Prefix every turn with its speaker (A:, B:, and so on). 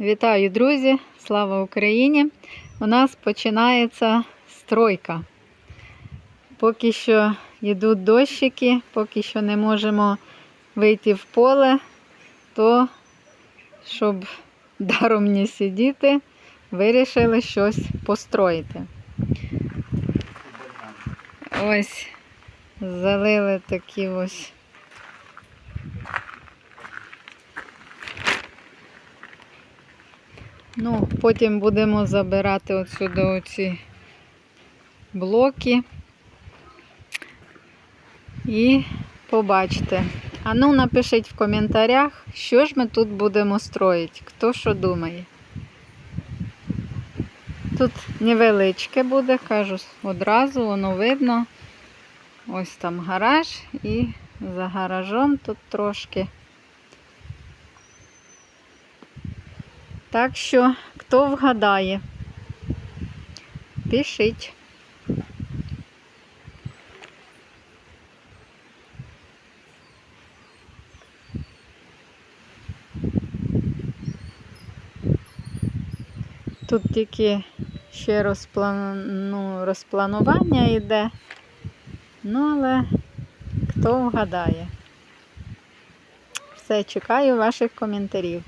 A: Вітаю, друзі! Слава Україні! У нас починається стройка. Поки що йдуть дощики, поки що не можемо вийти в поле, то щоб даром не сидіти, вирішили щось построїти. Ось залили такі ось. Ну, потім будемо забирати отсюди оці блоки. І побачите. А ну напишіть в коментарях, що ж ми тут будемо строїти, хто що думає. Тут невеличке буде, кажу, одразу воно видно. Ось там гараж і за гаражом тут трошки. Так що, хто вгадає, пишіть. Тут тільки ще розплан... ну, розпланування йде. Ну, але хто вгадає? Все, чекаю ваших коментарів.